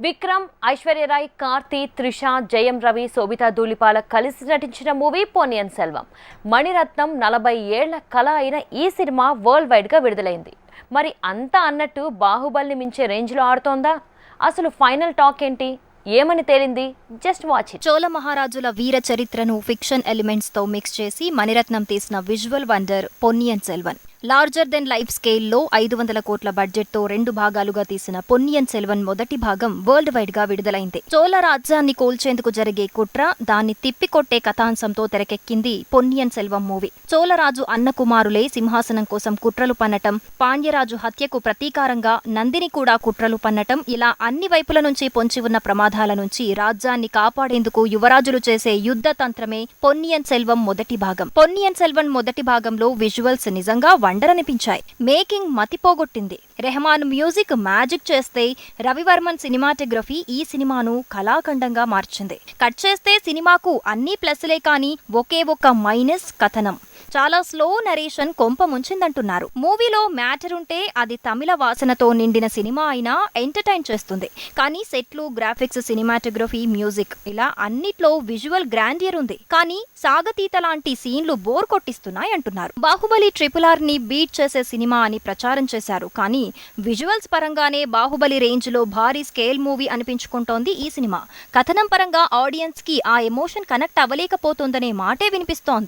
విక్రమ్ ఐశ్వర్యరాయ్ కార్తీ త్రిష జయం రవి శోభితా ధూళిపాల కలిసి నటించిన మూవీ పొన్నియన్ సెల్వం. మణిరత్నం నలభై ఏళ్ళ కళ అయిన ఈ సినిమా వరల్డ్ వైడ్గా విడుదలైంది. మరి అంతా అన్నట్టు బాహుబలిని మించే రేంజ్లో ఆడుతోందా? అసలు ఫైనల్ టాక్ ఏంటి? ఏమని తేలింది? జస్ట్ వాచ్ చోళ మహారాజుల వీర చరిత్రను ఫిక్షన్ ఎలిమెంట్స్తో మిక్స్ చేసి మణిరత్నం తీసిన visual wonder Ponniyin Selvan larger than life స్కేల్లో ఐదు వందల కోట్ల బడ్జెట్తో రెండు భాగాలుగా తీసిన పొన్నియన్ సెల్వన్ మొదటి భాగం వరల్డ్ వైడ్గా విడుదలైంది. చోళ రాజ్యాన్ని కోల్చేందుకు జరిగే కుట్ర దాన్ని తిప్పికొట్టే కథాంశంతో తెరకెక్కింది పొన్నియన్ సెల్వం మూవీ. చోళరాజు అన్నకుమారులే సింహాసనం కోసం కుట్రలు పన్నటం పాండ్యరాజు హత్యకు ప్రతీకారంగా నందిని కూడా కుట్రలు పన్నటం ఇలా అన్ని వైపుల నుంచి పొంచి ఉన్న ప్రమాదాల నుంచి రాజ్యాన్ని కాపాడేందుకు యువరాజులు చేసే యుద్ధ తంత్రమే పొన్నియన్ సెల్వం మొదటి భాగం. పొన్నియన్ సెల్వన్ మొదటి భాగంలో విజువల్స్ నిజంగా వండర్ అనిపించాయి మేకింగ్ మతిపోగొట్టింది. రెహమాన్ మ్యూజిక్ మ్యాజిక్ చేస్తే రవివర్మన్ సినిమాటోగ్రఫీ ఈ సినిమాను కళాఖండంగా మార్చింది. కట్ చేస్తే సినిమాకు అన్ని ప్లస్లే కానీ ఒకే ఒక్క మైనస్ కథనం. చాలా స్లో నరేషన్ కొంప ముంచిందంటున్నారు. మూవీలో మ్యాటర్ ఉంటే అది తమిళ వాసనతో నిండిన సినిమా అయినా ఎంటర్టైన్ చేస్తుంది. కానీ సెట్లు గ్రాఫిక్స్ సినిమాటోగ్రఫీ మ్యూజిక్ ఇలా అన్నిట్లో విజువల్ గ్రాండియర్ ఉంది. కానీ సాగతీత లాంటి సీన్లు బోర్ కొట్టిస్తున్నాయి అంటున్నారు. బాహుబలి ట్రిపుల్ ఆర్ని బీట్ చేసే సినిమా అని ప్రచారం చేశారు. కానీ విజువల్స్ పరంగానే బాహుబలి రేంజ్లో భారీ స్కేల్ మూవీ అనిపించుకుంటోంది ఈ సినిమా. కథనం పరంగా ఆడియన్స్కి ఆ ఎమోషన్ కనెక్ట్ అవ్వలేకపోతుందనే మాటే వినిపిస్తోంది.